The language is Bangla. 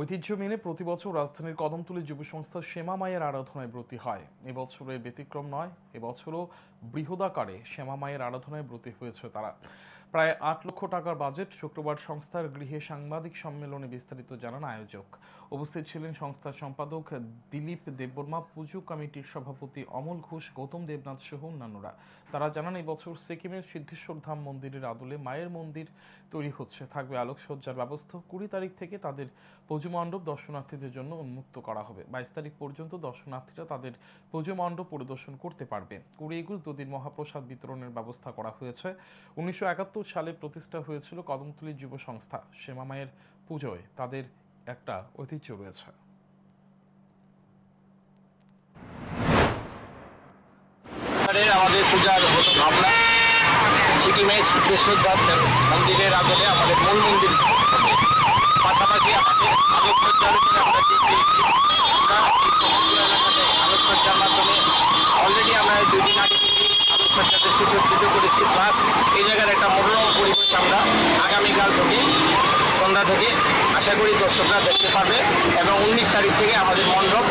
ঐতিহ্য মেনে প্রতি বছর রাজধানীর কদমতলী যুব সংস্থা শ্যামা মায়ের আরাধনায় ব্রতি হয়। এবছরের ব্যতিক্রম নয় এবছরও বৃহদাকারে শ্যামা মায়ের আরাধনায় ব্রতি হয়েছে তারা। প্রায় আট লক্ষ টাকার বাজেট শুক্রবার সংস্থার গৃহে সাংবাদিক সম্মেলনে বিস্তারিত জানান আয়োজক। উপস্থিত ছিলেন সংস্থার সম্পাদক দিলীপ দেববর্মা, পুজো কমিটির সভাপতি অমল ঘোষ, গৌতম দেবনাথ সহ অন্যান্যরা। তারা জানান, এই বছর সিকিমের সিদ্ধেশ্বর ধাম মন্দিরের আদলে মায়ের মন্দির তৈরি হচ্ছে। থাকবে আলোকসজ্জার ব্যবস্থা কুড়ি তারিখ থেকে তাদের পুজো মণ্ডপ দর্শনার্থীদের জন্য উন্মুক্ত করা হবে। বাইশ তারিখ পর্যন্ত দর্শনার্থীরা তাদের পুজো মণ্ডপ পরিদর্শন করতে পারবে। কুড়ি একুশ দুদিন মহাপ্রসাদ বিতরণের ব্যবস্থা করা হয়েছে। উনিশশো একাত্তর সালে প্রতিষ্ঠা হয়েছিল কদমতলী যুব সংস্থা শ্যামা মায়ের পুজোয়। তাদের একটা ঐতিহ্য রয়েছে। আমাদের পূজার ভাবনা সিকিমের সিদ্ধেশ্বর মন্দিরের আদলে আমাদের মূল মন্দির পাশাপাশি আমাদের একটা মনোরম পরিবেশ আমরা আগামীকাল থেকে, সন্ধ্যা থেকে আশা করি দর্শকরা দেখতে পারবে এবং উনিশ তারিখ থেকে আমাদের মণ্ডপ